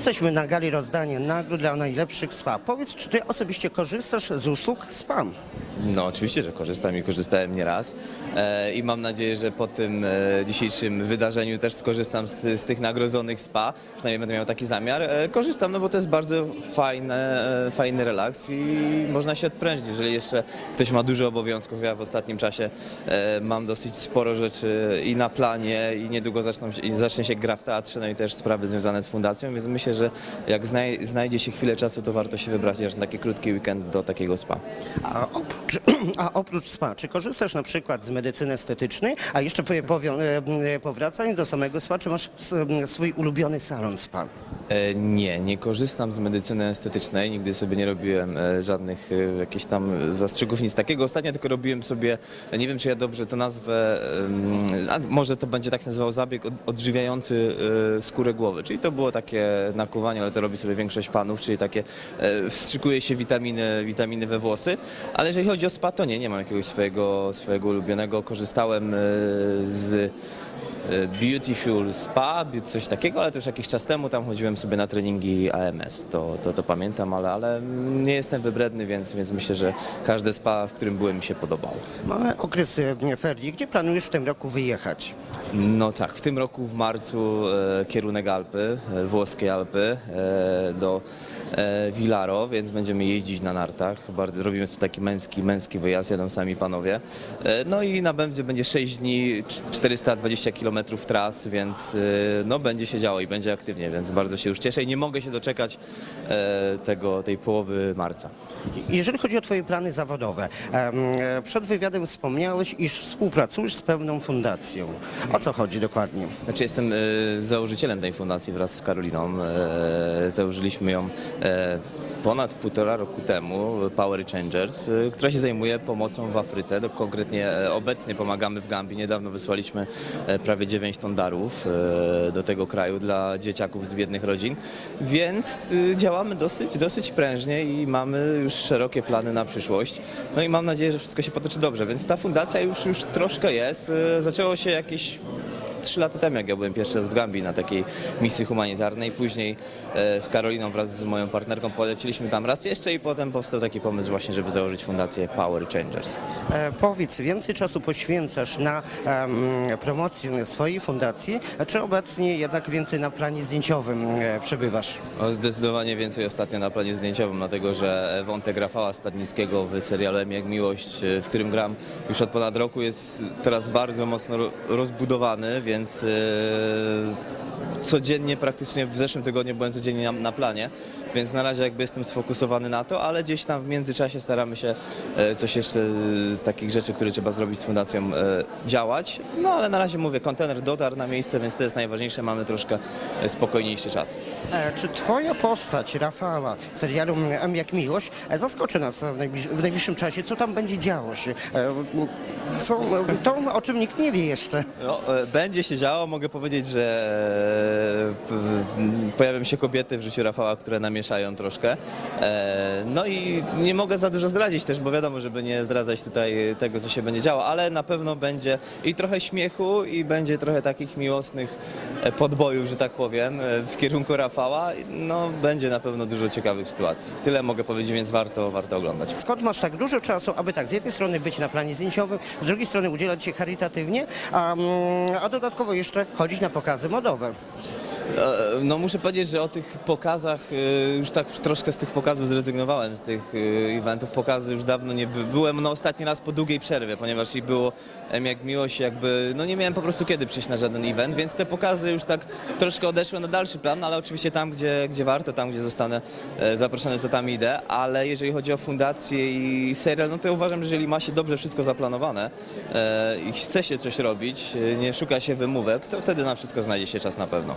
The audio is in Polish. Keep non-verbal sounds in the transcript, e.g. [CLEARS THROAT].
Jesteśmy na gali rozdania nagród dla najlepszych spa. Powiedz, czy ty osobiście korzystasz z usług spa? No oczywiście, że korzystam i korzystałem nieraz e, i mam nadzieję, że po tym e, dzisiejszym wydarzeniu też skorzystam z, z tych nagrodzonych spa, przynajmniej będę miał taki zamiar. E, korzystam, no bo to jest bardzo fajne, e, fajny relaks i można się odprężyć, jeżeli jeszcze ktoś ma dużo obowiązków. Ja w ostatnim czasie e, mam dosyć sporo rzeczy i na planie i niedługo zaczną, się- i zacznie się gra w teatrze, no i też sprawy związane z fundacją, więc myślę, że jak znaj, znajdzie się chwilę czasu, to warto się wybrać też na taki krótki weekend do takiego spa. A oprócz, [CLEARS THROAT] a oprócz spa, czy korzystasz na przykład z medycyny estetycznej? A jeszcze powie- powio- e, powracając do samego spa, czy masz swój ulubiony salon spa? E, Nie, nie korzystam z medycyny estetycznej, nigdy sobie nie robiłem e, żadnych e, jakichś tam zastrzygów, nic takiego. Ostatnio tylko robiłem sobie, nie wiem czy ja dobrze to nazwę, może to będzie tak nazywał zabieg od- odżywiający skórę głowy, czyli to było takie nakuwanie, ale to robi sobie większość panów, czyli takie wstrzykuje się witaminy, witaminy we włosy, ale jeżeli chodzi o spa, to nie, nie mam jakiegoś swojego, swojego ulubionego. Korzystałem z Beautiful Spa, coś takiego, ale to już jakiś czas temu tam chodziłem sobie na treningi AMS, to, to, to pamiętam, ale, ale nie jestem wybredny, więc, więc myślę, że każde spa, w którym byłem mi się podobało. Mamy okres e, ferii. Gdzie planujesz w tym roku wyjechać? No tak, w tym roku w marcu e, kierunek Alpy, e, włoskie Alpy e, do e, Villaro, więc będziemy jeździć na nartach. Bardzo, robimy sobie taki męski, męski wyjazd, jadą sami panowie. E, no i na będzie będzie 6 dni, cz- 420 km tras, więc e, no będzie się działo i będzie aktywnie, więc bardzo się już cieszę i nie mogę się doczekać e, tego, tej połowy marca. Jeżeli chodzi o Twoje plany zawodowe, e, przed wywiadem wspomniałeś, iż współpracujesz z pewną fundacją. O co chodzi dokładnie? Znaczy jestem e, założycielem tej fundacji wraz z Karoliną. Założyliśmy ją ponad półtora roku temu, Power Changers, e, która się zajmuje pomocą w Afryce. Konkretnie e, obecnie pomagamy w Gambii. Niedawno wysłaliśmy e, prawie 9 ton darów e, do tego kraju dla dzieciaków z biednych rodzin, więc e, działamy dosyć, dosyć prężnie i mamy już szerokie plany na przyszłość. No i mam nadzieję, że wszystko się potoczy dobrze, więc ta fundacja już, już troszkę jest. E, Zaczęło się jakieś trzy lata temu, jak ja byłem pierwszy raz w Gambii na takiej misji humanitarnej. Później e, z Karoliną wraz z moją partnerką poleciliśmy tam raz jeszcze i potem powstał taki pomysł właśnie, żeby założyć fundację Power Changers. E, Powiedz, więcej czasu poświęcasz na promocję swojej fundacji, czy obecnie jednak więcej na planie zdjęciowym e, przebywasz? O, zdecydowanie więcej ostatnio na planie zdjęciowym, dlatego że Wątek Rafała Stadnickiego w serialu M jak Miłość, w którym gram już od ponad roku, jest teraz bardzo mocno ro- rozbudowany, więc e, codziennie, praktycznie w zeszłym tygodniu byłem codziennie na, na planie, więc na razie jakby jestem sfokusowany na to, ale gdzieś tam w międzyczasie staramy się e, coś jeszcze z takich rzeczy, które trzeba zrobić z fundacją e, działać. No ale na razie mówię, kontener dotarł na miejsce, więc to jest najważniejsze, mamy troszkę e, spokojniejszy czas. Czy twoja postać, Rafała, serialu M jak Miłość, zaskoczy nas w, najbliż, w najbliższym czasie? Co tam będzie działo się? Co, to, o czym nikt nie wie jeszcze. No, będzie się działo. Mogę powiedzieć, że pojawią się kobiety w życiu Rafała, które namieszają troszkę. E, No i nie mogę za dużo zdradzić też, bo wiadomo, żeby nie zdradzać tutaj tego, co się będzie działo, ale na pewno będzie i trochę śmiechu, i będzie trochę takich miłosnych e, podbojów, że tak powiem, e, w kierunku Rafała. No, będzie na pewno dużo ciekawych sytuacji. Tyle mogę powiedzieć, więc warto, warto oglądać. Skąd masz tak dużo czasu, aby tak z jednej strony być na planie zdjęciowym, z drugiej strony udzielać się charytatywnie, a, mm, a dodatkowo jeszcze chodzić na pokazy modowe? Yeah. No muszę powiedzieć, że o tych pokazach, e, już tak troszkę z tych pokazów zrezygnowałem, z tych e, eventów. Pokazy już dawno nie by, byłem no, ostatni raz po długiej przerwie, ponieważ i było jak miłość, jakby, no nie miałem po prostu kiedy przyjść na żaden event, więc te pokazy już tak troszkę odeszły na dalszy plan, ale oczywiście tam, gdzie, gdzie warto, tam, gdzie zostanę e, zaproszony, to tam idę, ale jeżeli chodzi o fundację i serial, no to ja uważam, że jeżeli ma się dobrze wszystko zaplanowane e, i chce się coś robić, e, nie szuka się wymówek, to wtedy na wszystko znajdzie się czas na pewno.